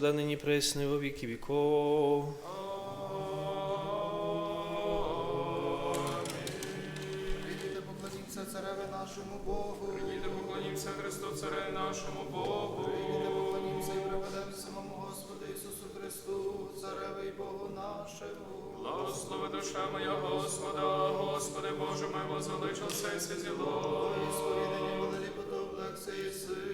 да нині пресне во віки віков. Прийдите, поклонімся цареве нашому Богу. Прийдіте, поклонімося Христу, Царе нашому Богу. Прийдите, поклонімся і приведемо самому Господу Ісусу Христу, цареве і Богу нашому. Благослови душа моя Господа, Господи Боже мой, возвеличился і святіло. Сповідані великі подоблекся Іси, одіється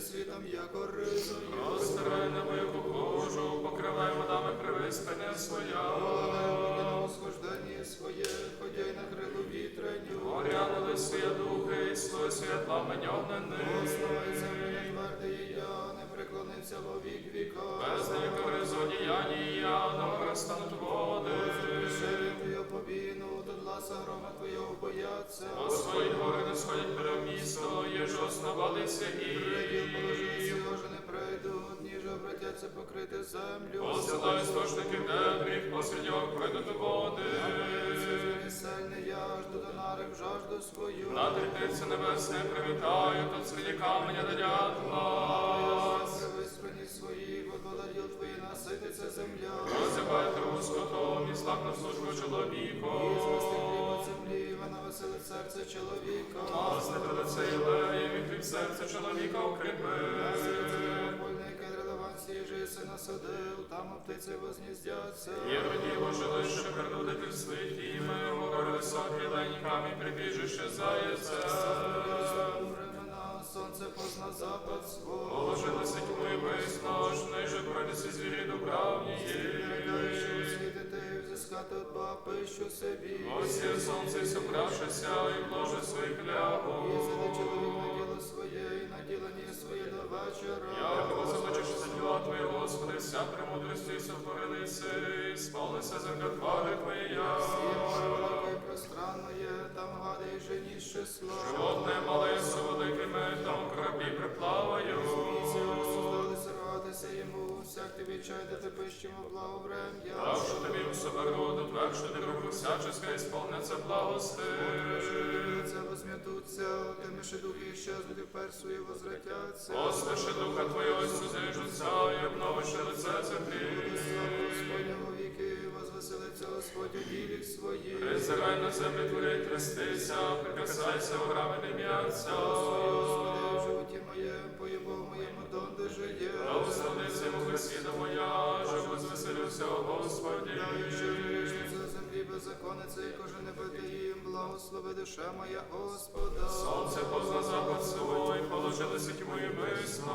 світом, яко ризою. Розтирай на мою кожу, покривай водами привиспення своя. На восхожденні своє, ходяй на крилу вітреню. Горяли своє духи, і слой світла мені огнений. Славай землю не твердий я, не преклонився во вік віка. Без ніякої злодіяння, нам розтануть води. Пришелі твою побіну, до гласа грома твого бояться. По своїй гори не сходять перед місто, єж основалися і... обратяться покрити землю. Посилай істочники дебрів, посеред нього пройдуть води. Сильний я жду до нарик жажду свою. На третиці небесне привітаю, тут серед каменя до дятла. Привись свої, володіл твої насититься земля. Розябай траву скотом і слав на службу чоловіку. Звести хліб землі, вона веселить серце чоловіка. До лице ілеє, від серце чоловіка укріпи. Релеванції жиси насадив, там птиці возніздяться. Єродіво жилище передудити святіми, гори високі леньками прибіжище заяце. Времена, сонце позна запад свого. Положилися тьми виснож, ниже пройдеться звірі взискати от Бога пищу собі. Ось є сонце, і собравшися, і вложить свої кляву. Їздили чоловік на діло своє, і на ділення своє до вечора. Я залучивши сила Твоє, Господи, вся премудрості сотворилися, і спалися земля твари Твоя. Море велике пространної, там гади і жені з числа. Животне мале великими, там кораблі приплаваю. Всяк тобі чай, де ти пищимо благоврем'я. Так що тобі у себе роду, твердше ти руку всяческа, і сповниться благости. Це возм'ятуться, тими ще духи щезнуть, і персує возвратяться. Послиши духа Твого, і сузижуться, і обновиш лице землі. Господня віки, возвеселиться Господь у діліх своїх. Призирай на землю твори, трястися, прикасайся, ворами не м'яться. Господи, в животі моєму, по Що грішниця землі беззаконниця, і кожен не бити їм, благослови душа моя Господа. Сонце позна запад свой, положилися тьму і висно.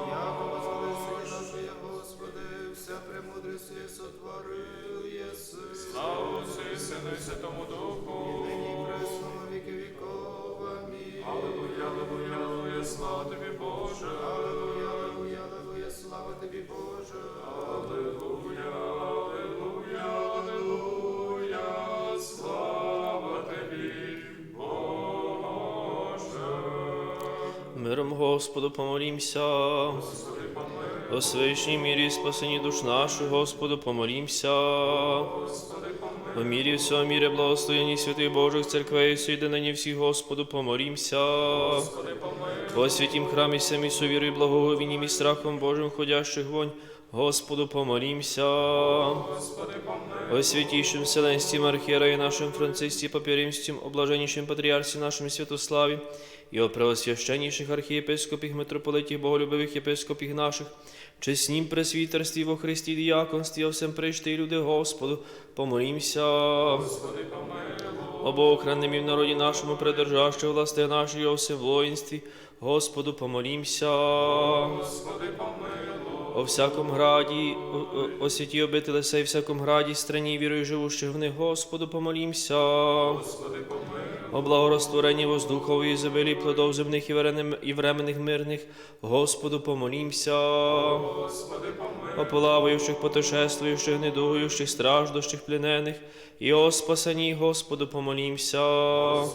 Возвелися нашої, Господи, вся премудрість і сотворив єси. Слава Отцю і Сину і Святому Духу. Нині пресно віки віков. Амінь. Аллилуйя, аллилуйя, аллилуйя, слава тобі, Боже. Господу помолімся. О свишній мірі спасені душ нашу, Господу помолімся. О мірі всього мірі благословені святих Божих церквей, нині всіх, Господу помолімся. О святім храмі самі сувіри, і і страхом Божим ходящих вонь, Господу помолімся. О святейшем Вселенстім архиерее нашим Франциске Папиримстим, о блаженнейшем Патриарсе нашем Святославе, и о преосвященнейших архиепископих, митрополитих, боголюбивых епископих наших, чеснім пресвітерстві во Христі діяконстві, о всем прийшти люди Господу, помолімся. О Богохранним і в народі нашому, придержаще власти нашої, о всем воїнстві, Господу помолімся. О всяком граді, о, о, святі обители сей, всяком граді, страні вірою живущих в них, Господу помолімся. О благорозтворенні воздухової забилі плодов земних і і временних мирних, Господу помолімся. О плаваючих, потешествуючих, недугуючих, страждущих, пленених, і о спасенні, Господу помолімся. О,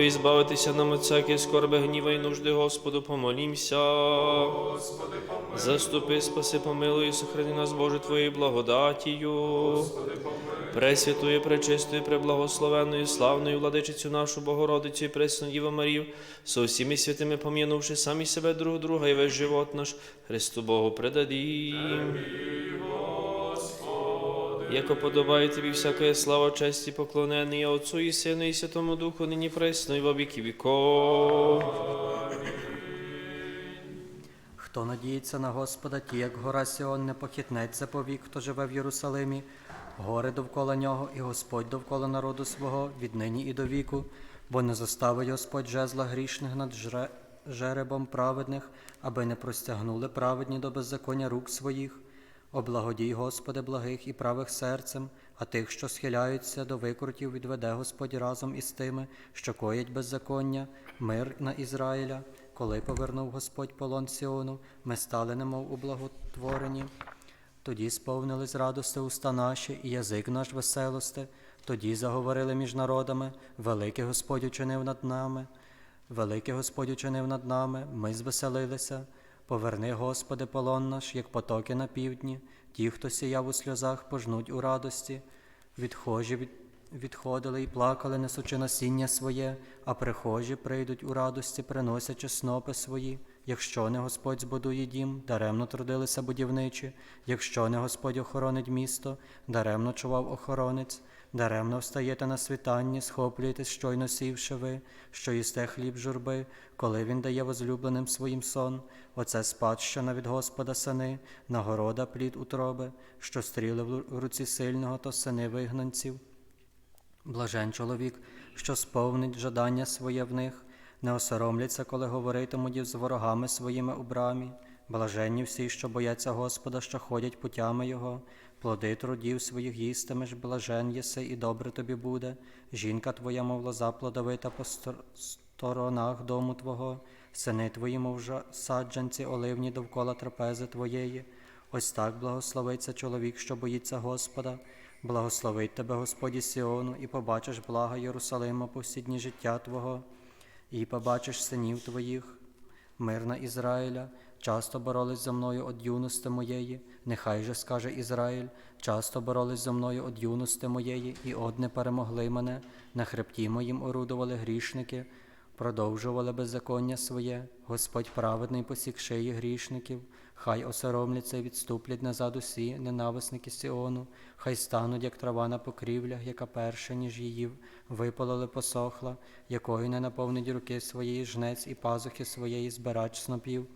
і збавитися нам от всякі скорби, гніва і нужди, Господу, помолімся. Господи, помилуй, Заступи, спаси, помилуй, сохрани нас, Боже, Твоєю благодатію. Господи, помилуй, Пресвятую, пречистою, преблагословенною, славною владичицю нашу Богородицю і пресну Діву Марію, со всіми святими пом'янувши самі себе друг друга і весь живот наш, Христу Богу предадім. Яко подобає тобі всякая слава, честь і поклонення Отцу і Сину, і Святому Духу, нині пресно, і во віки віков. Хто надіється на Господа, ті, як гора Сіон, не похитнеться повік, хто живе в Єрусалимі, гори довкола нього, і Господь довкола народу свого, віднині і до віку, бо не заставить Господь жезла грішних над жеребом праведних, аби не простягнули праведні до беззаконня рук своїх. Облагодій, Господи, благих і правих серцем, а тих, що схиляються до викрутів, відведе Господь разом із тими, що коять беззаконня, мир на Ізраїля. Коли повернув Господь полон Сіону, ми стали немов у благотворенні. Тоді сповнились радости уста наші, і язик наш веселости. Тоді заговорили між народами, великий Господь учинив над нами, великий Господь учинив над нами, ми звеселилися. Поверни, Господи, полон наш, як потоки на півдні, ті, хто сіяв у сльозах, пожнуть у радості. Відхожі від, відходили і плакали, несучи насіння своє, а прихожі прийдуть у радості, приносячи снопи свої. Якщо не Господь збудує дім, даремно трудилися будівничі, якщо не Господь охоронить місто, даремно чував охоронець, даремно встаєте на світанні, схоплюєтесь, щойно сівши ви, що їсте хліб журби, коли він дає возлюбленим своїм сон. Оце спадщина від Господа сини, нагорода плід утроби, що стріли в руці сильного, то сини вигнанців. Блажен чоловік, що сповнить жадання своє в них, не осоромляться, коли говоритимуть із ворогами своїми у брамі. Блаженні всі, що бояться Господа, що ходять путями Його, плоди трудів своїх їстимеш, блажен єси, і добре тобі буде. Жінка твоя, мов лоза плодовита по сторонах дому Твого, сини твої, мов жа- саджанці оливні довкола трапези Твоєї. Ось так благословиться чоловік, що боїться Господа. Благословить тебе Господі Сіону, і побачиш блага Єрусалима по всі дні життя Твого, і побачиш синів Твоїх, мирна Ізраїля, часто боролись за мною од юності моєї, нехай же скаже Ізраїль, часто боролись за мною од юності моєї, і од не перемогли мене, на хребті моїм орудували грішники, продовжували беззаконня своє, Господь праведний посік шиї грішників, хай осоромляться і відступлять назад усі ненависники Сіону, хай стануть, як трава на покрівлях, яка перша, ніж її випалили посохла, якою не наповнить руки своєї жнець і пазухи своєї збирач снопів.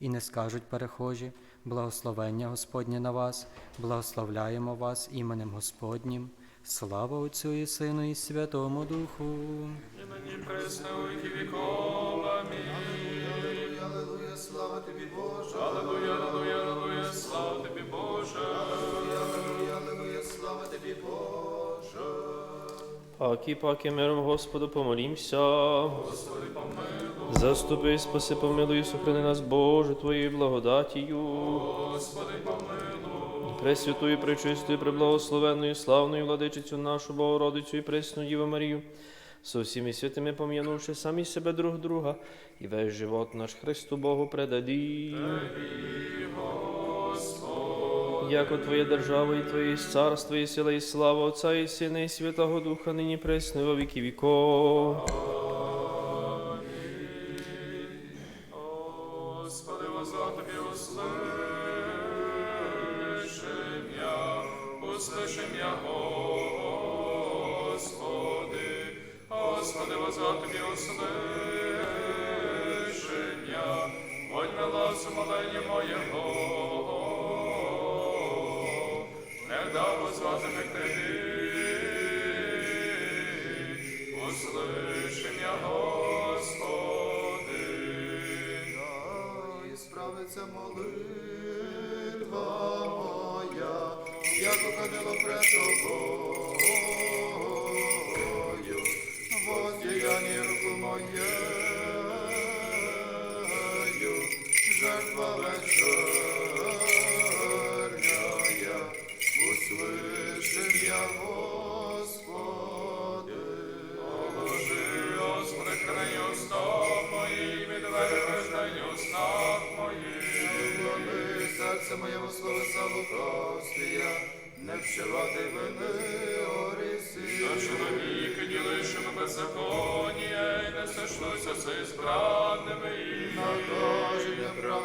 І не скажуть перехожі, благословення Господнє на вас, благословляємо вас іменем Господнім. Слава Отцю і Сину, і Святому Духу. і нині пресне у віки віков. Амінь. Аллилуйя, слава тобі, Боже. Аллилуйя, аллилуйя, аллилуйя, слава тобі, Боже. Аллилуйя, аллилуйя, слава тобі, Боже. Паки, паки, миром Господу, помолімся. Господи, помилуй, Заступи, спаси, помилуй, сохрани нас, Боже, Твоєю благодатію. Господи, помилуй, Пресвятую, пречистою, преблагословенною, славною владичицю нашу Богородицю і пресну Діву Марію, со всіми святими пом'янувши самі себе друг друга, і весь живот наш Христу Богу предаді. Яко Твоя держава і Твоє царство, і сила, і слава Отця і Сина, і Святого Духа, нині пресно, во віки віков. Молитва моя, як уходило пред тобою,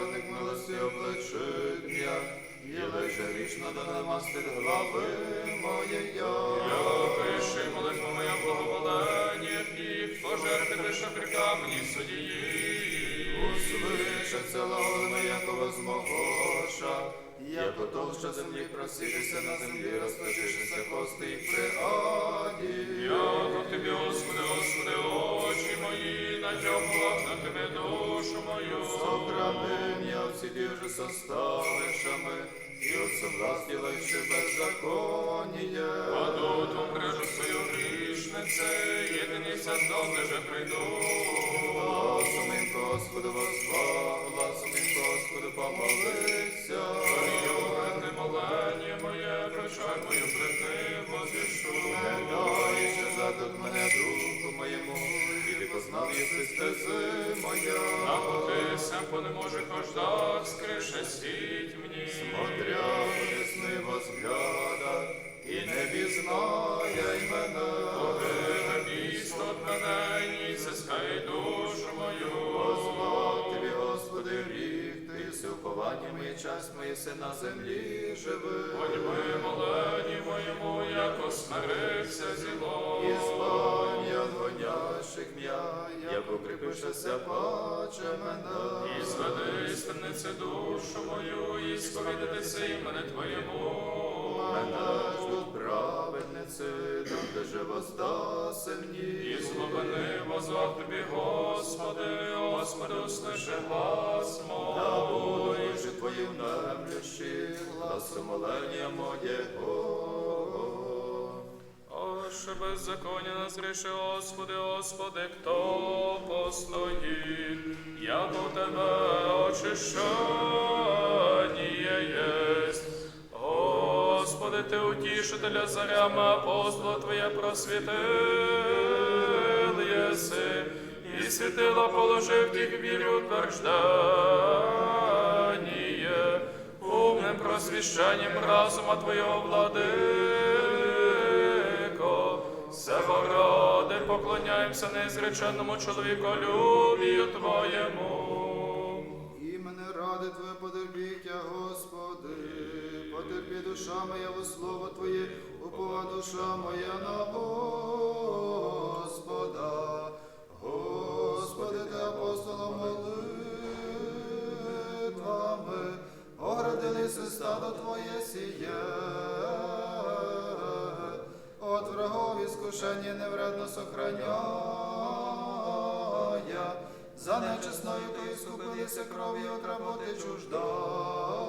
праведник милості обличить і лише вічно да намастить глави моєї. Пиши молитву моя благоволення, їх пожерти лише при камені судії. Услышаться лавами, яко возмогоша, яко толща землі проситися на землі, розточишися кости і при аді. Яко тобі, Господи, Господи, очі мої, на на тебе душу мою. Сохранення всі же составишами, і от властілайши беззаконіє. Паду ту мрежу свою грішнице, єдиний создав, же прийду. Гласом їм Господу возвав, гласом їм Господу єси стези моя. А потися по неможих ождах, скрише сіть мені. Смотря в сни возгляда, і не пізнає й мене. Місто от мене, ні зискай душу мою. Позвав тобі, Господи, гріх, ти єси уповання моє, час моє си на землі живи. Подьми молені моєму, яко смирився зіло. І збавні от гонящих м'я, як укріпишеся, паче мене. І зведи стемниці душу мою, і сповідатися імене Твоєму. Мене ждуть праведниці, там, де же воздасе мені. І злобини возвав тобі, Господи, Господи, услиши глас Да мой. буду же твоїм немлющі, гласом молення моєго. Оше беззаконня назріши, Господи, Господи, хто постоїть, як у тебе очищання єсть. Господи, ти утішителя зарями апостола Твоє просвітил єси, і світила положив тих вірі утверждання, умним просвіщенням разума Твоєго владико. Поклоняємося неізреченному чоловіколюбію Твоєму. Імене ради Твоє потерпіття, Господи, потерпі душа моя во слово Твоє, упова душа моя на Господа. Господи, ти апостолом молитвами, оградилися стадо Твоє сіє. От врагов іскушення невредно сохраняя, за нечесною ти скупилися кров'ю от роботи чуждаго,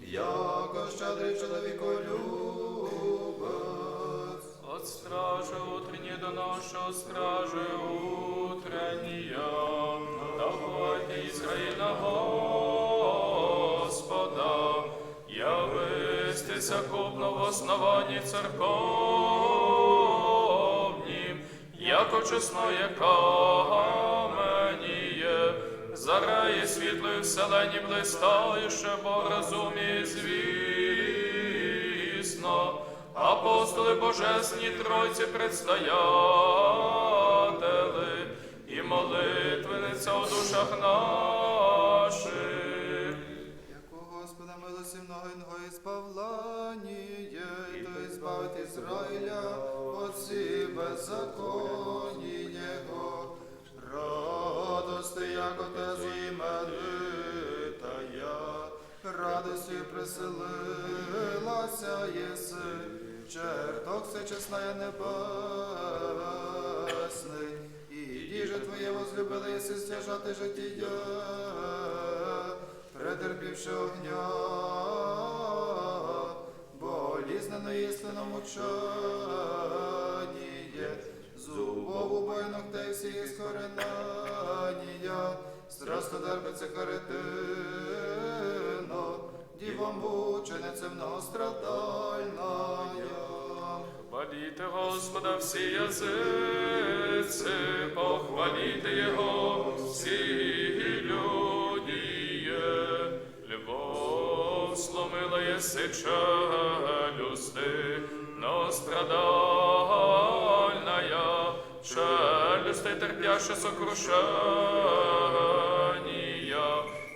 яко щедрий чоловіко любець. От стражи утренней до нашего стражи утренняя, Давайте Израиля Господа, явистися купно в основанні церковнім, яко чесно, чесноє каменіє, зареє світлою вселені блистающе, бо розумі звісно, апостоли божесні тройці предстоятели і молитвениця у душах наших. Яко Господа милості многого із Павланіє, то избавить Ізраїля от всі беззаконні Його. Радости, яко те зіменитая, радостю приселилася єси, черток всечесная небесний, і діже Твоє возлюбили єси стяжати життя, претерпівши огня, болізнено істинно мучання, зубов убой ногтей всіх скоренання, страстодерпиться каретино, дівом мученицем многострадальная. Хваліте Господа всі язиці, похваліте Його всі люди, любов сломила єси челюсти, но страдальная, челюсти терпяща сокрушения,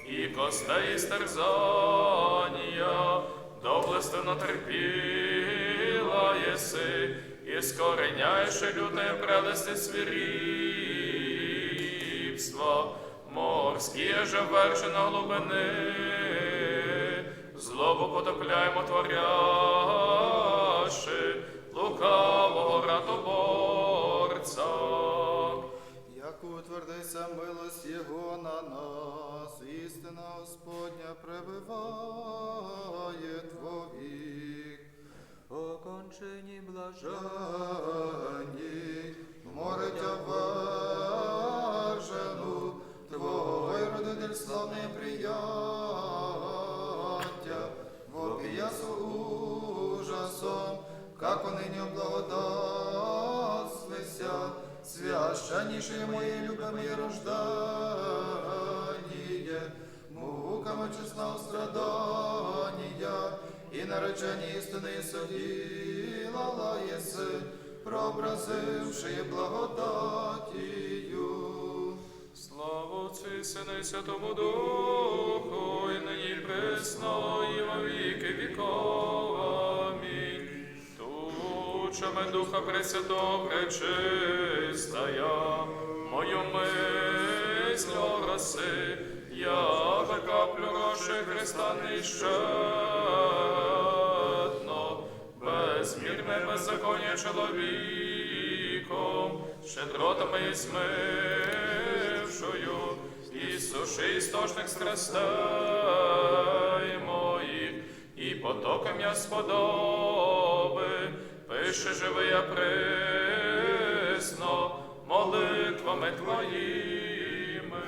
и костей стерзания, доблестно терпіла єси, і скореняєш люте прелести свиріпства, морські же вершина глибини, злобу потопляємо творяши, лукавого ратоборця. Утвердися милость Його на нас, істина Господня пребиває твовік. Окончені Жені, море тя вержену, Твой родитель славне прияття, вопиясу ужасом, как ныне благодатствуйся, священнейшие мои любимые рождание, муками честного страдания, и наречение истины судила еси, прообразившие благодатію. Слава Отцю і Сину і Святому Духу, і нині і присно, і во віки віков. Тучами Духа Пресвятого Пречистая, мою мисль ороси, я каплю рожи Христа нещадно, безмірне беззаконня чоловіком, щедротами і смившою, і суши істочних страстей моїх, і потоком я сподоби, пише живе я пресно, молитвами твоїми.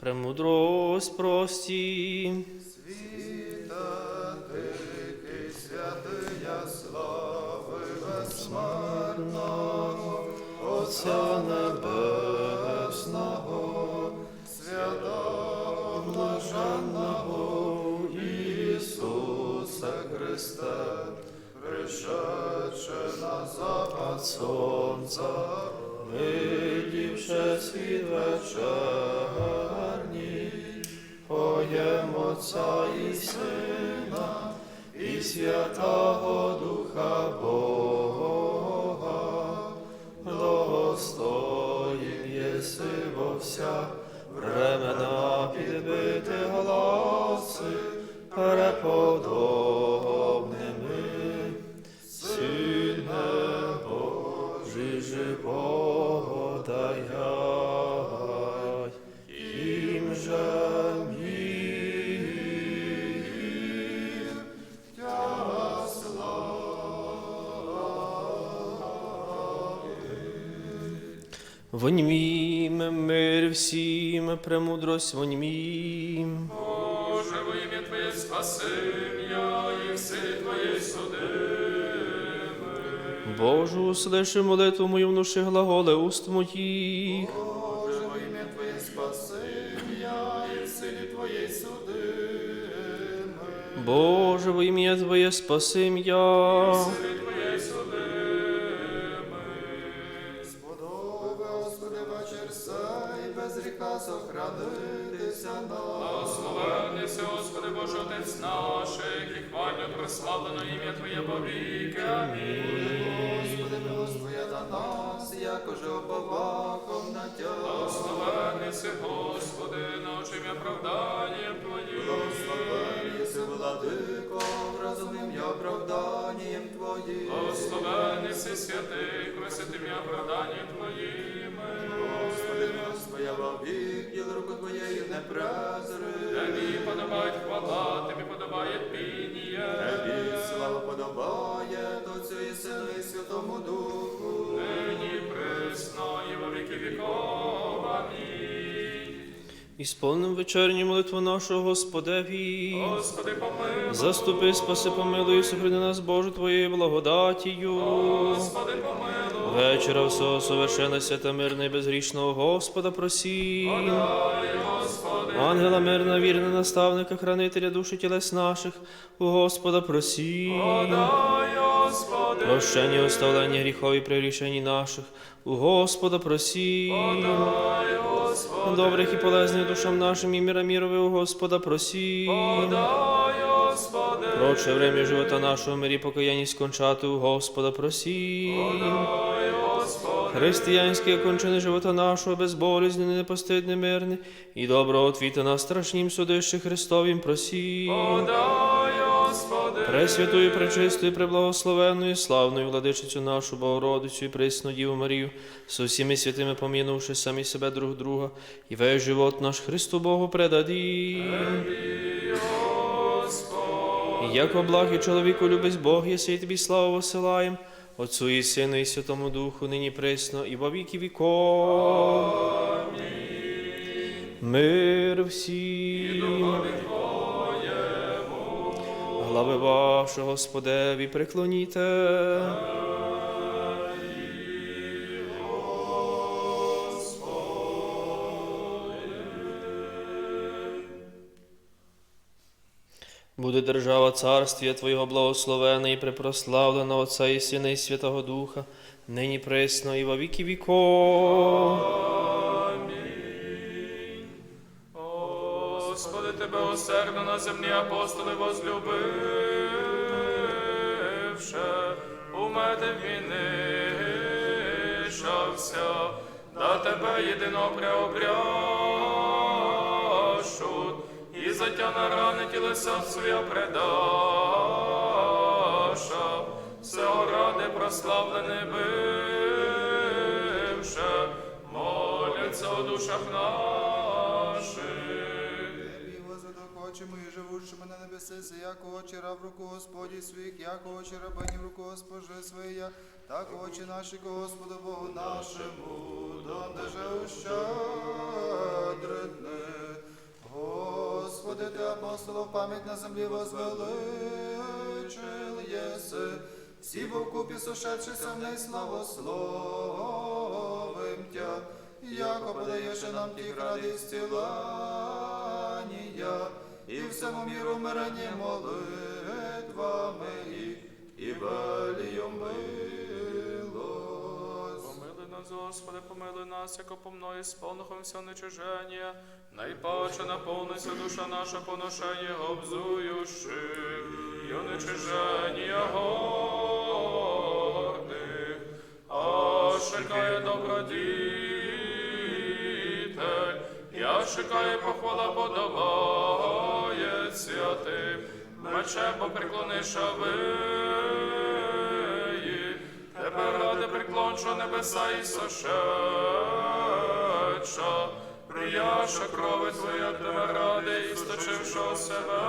Премудрость прості. Світа тихий, святия слави безсмертного, Отця Небесного, сонця, видівши світ вечерній, Поєм Отця і Сина, і Святого Духа Бога, достоїн єси во вся Воньмім, мир всім, премудрость воньмім. Боже, во ім'я Твоє спаси я, і в силі Твоєї судими. Божу, услиши молитву мою, внуши глаголи уст моїх. Боже, во ім'я Твоє спаси я, і в силі Твоєї судими. Боже, во ім'я Твоє спасим я. Прославлено повіки. Амінь. Господи, милость Твоя на нас, якоже оповахом на тя. Благословенний си, Господи, научим оправданням Твоїм. Благословен єси, владико, розумним я оправданням Твоїм. Благословенний си, святий, краситим я оправданням Твоїми. Господи, милость Твоя во вік, діл руку Твоєї не презри. Тобі подобають Отцю і Сину і Святому Духу. Нині присно і во віки віков. Амінь. Ісполним вечерню молитву нашого Господеві. Господи, помилуй. Заступи, спаси, помилуй, і сохрани нас, Боже, Твоєю благодатію. Господи, помилуй. Вечора всього совершенно свята мирна і безгрішного Господа просім. Ангела мирна, вірна, наставника, хранителя душі тілес наших, у Господа просі. Подай, Господи, Прощення, оставлення гріхов і прирішень наших, у Господа просі. подай, Господи, Добрих і полезних душам нашим і міра мірове, у Господа просі. подай, Господи, Проче время живота нашого, мирі покаянні скончати, у Господа просі. подай, Господи, Християнське окончене живота нашого, безболізнене, непостидне, мирне, і доброго отвіта на страшнім судище Христовім просі. подай, Пресвятую, пречистою, преблагословенною, славною владичицю нашу, Богородицю і присну Діву Марію, со всіми святими помінувши самі себе друг друга, і весь живот наш Христу Богу предаді. Яко благ і чоловіку любить Бог, єси і тобі славу посилаєм, Отцу і Сину, і Святому Духу, нині присно, і во віки віков. Мир всім. Глави ваші, Господеві, приклоніте. Буде держава царствія Твого благословена і припрославлена Отця і Сина і Святого Духа, нині присно і во віки віков. Своя предаша, всього ради прославлене бивше, моляться у душах наших. І живущими на небеси, яко очі раб руку Господі своїх, яко очі рабині в руку Госпожи своя, так очі наші Господу Богу нашому, донде же ущадритне. Господи, ти апостолов пам'ять на землі возвеличил єси, всі вовкупі сошедшися в неї славословим Тя, яко подаєш нам тих ради зцілання, і всему міру мирені молитвами їх, і велію милость. Помилуй нас, Господи, помилуй нас, яко по мною сповнухом все нечиження, найпаче наповниться душа наша поношення обзуюши, і онечиження гордих, а шикає добродітель, я шикає похвала подобає святим, мечем поприклониш авиї, Тебе ради приклончо небеса і прияша крови Твоя, тебе ради, істочившо себе,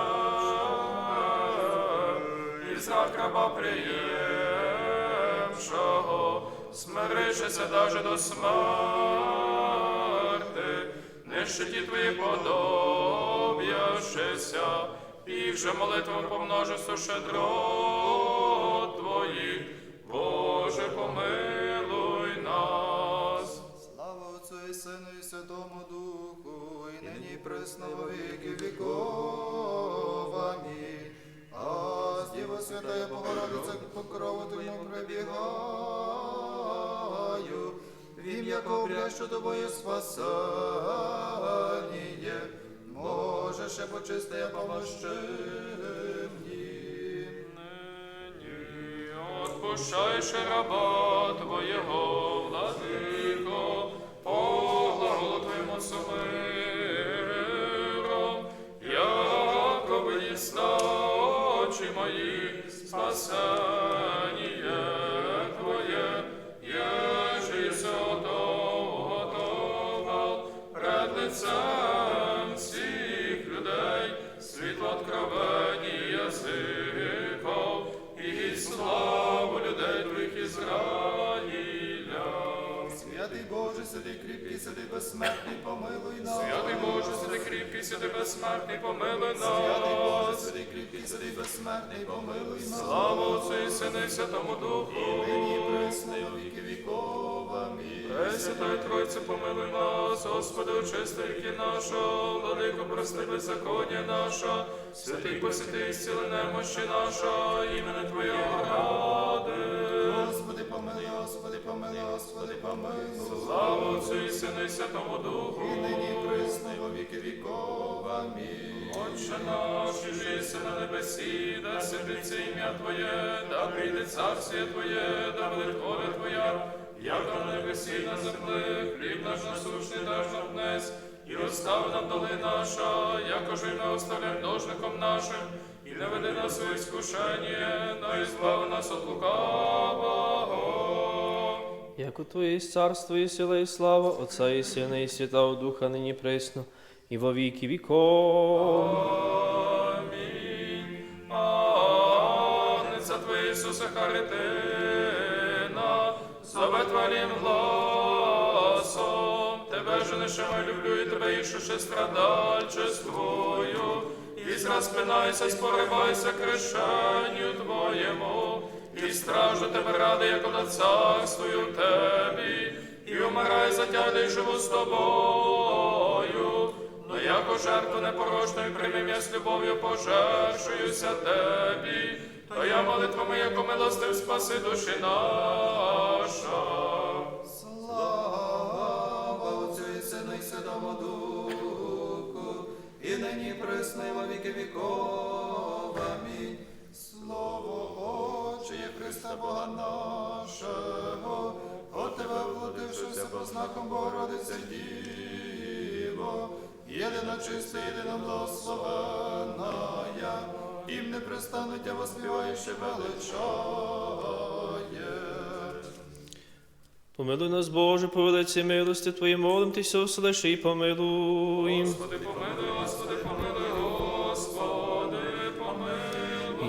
і зрад раба приємшого, смиришися даже до смерти, нищеті Твої подоб'яшися, і вже молитву помножису щедро присно во віки віков. Амінь. А з Діва Святая Богородиця покрову Твою прибігаю, в ім'я ковлящо тобою спасання, може ще почисти я помощи отпущайше раба Твоєго, владико, по глаголу Твоєму сумиром, мої, спасення Твоє, єже єси готовал пред лицем всіх людей, світло откровені язиков і славу людей Твоїх Ізраїля. Святий Боже, святий кріпкий, святий безсмертний, помилуй святий безсмертний, помилуй нас. святий святий безсмертний, помилуй нас. Слава Отцю і Сину і Святому Духу. І присно, і во віки віков. Амінь. Пресвятая Тройце, помилуй нас, Господи, очисти ріки наша, владико, прости беззаконня наша, святий посвяти, зціли немощі наша, імене Твоє ради. Помилуй, Господи, помилуй, Господи, помилуй. Слава Отцю і Сину і Святому Духу. І нині і присно, во віки віков. Амінь. Отче наш, і жиси на небесі, да святиться ім'я Твоє, да прийде царствіє Твоє, да буде воля Твоя, як на небесі на землі, хліб наш насущний даж нам днес, і розстав нам доли наша, якоже й ми оставляємо должником нашим, і не веди нас у іскушення, но і збави нас от лукавого. У Твоє царство і сила, і слава, Отця і Сина, і Святого Духа, нині присно, і во віки віков. Амінь. Агнеця Твоя, Ісусе, Харитина, зове Твоїм гласом, Тебе же нишема люблю, і Тебе ішуше страдальчествую, і зраспинайся, споривайся крещенню Твоєму, і стражу Тебе ради, як на царствую Тебі, і умирай затягли, і живу з Тобою. Но яко жертву непорочною приймем я з любов'ю пожершуюся Тебі, Твоя молитва яко милостив спаси душі наша. Слава Отцю і Сину і Святому Духу, і нині і во віки віков. Христа Бога нашого, от Тебе вплотившися по знаком Богородице Діво, єдина чиста, єдина благословенна, ім непрестанно Тя воспіваєш і величає. Помилуй нас, Боже, по велиці милості Твої, молим Тися, услиши і помилуй. Господи, помилуй, Господи, помилуй,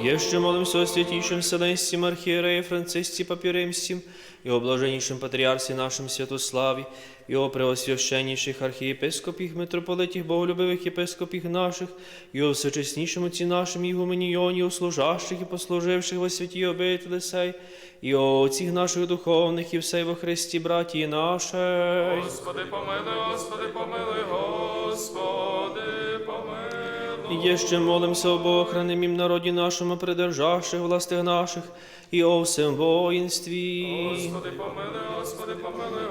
помилуй. Є ще молимся о святійшим Вселенстім архієреї Францисці Папіримстім, і о блаженнішим патріарсі нашим Святославі, і о преосвященніших архієпископіх, митрополитіх, боголюбивих єпископіх наших, і о всечеснішому ці нашим ігуменіоні, о служащих і послуживших во святій обителі сей, і о отціх наших духовних і всей во Христі, братії нашій. Господи, помилуй, Господи, помилуй, Господи, помилуй. Є ще молимся об охранимім народі нашому, придержавших властих наших, і о всем воїнстві. Господи, помилуй, Господи, помилуй,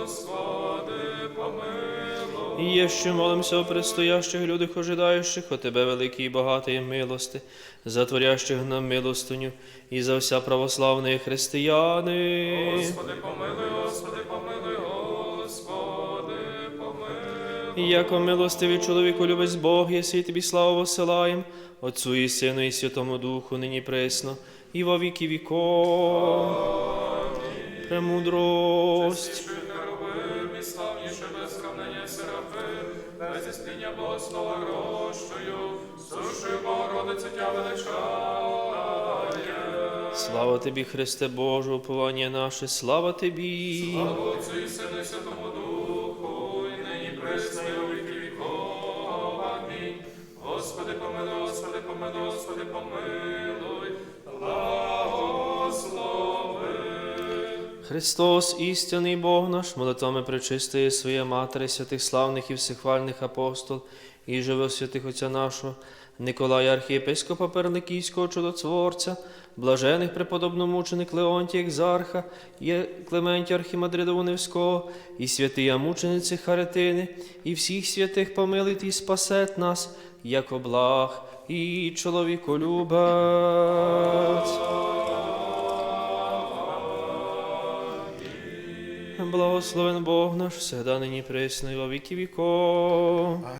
Господи, помилуй. І є ще молимся о предстоящих людях, ожидаючих о Тебе, великий і багатий милости, затворящих нам милостиню, і за вся православні християни. Господи, помилуй, Господи, І яко милостивий чоловіку любить Бог, єси тобі славу посилаєм, Отцу і Сину, і Святому Духу, нині пресно, і во віки віков. Премудрость. Славніше без сравнення серафим, без істиння Богослова рощою, сушою Богородице тя величає. Слава тобі, Христе Боже, уповання наше, слава тобі. Слава Отцю і Сину і Святому Духу, Господи, помилуй, Господи, помилуй, Господи, помилуй. Благослови. Христос, істинний Бог наш, молитвами пречистої своєї Матері, святих славних і всехвальних апостол, і живе святих Отця нашого, Николая архієпископа Перникійського чудотворця, блажених преподобномученик Леонтія Екзарха, Клементія Архімадридову Невського, і святия мучениці Харитини, і всіх святих помилить і спасет нас, як благ і чоловіколюбець. Благословен Бог наш, всегда нині присно і во віки віков.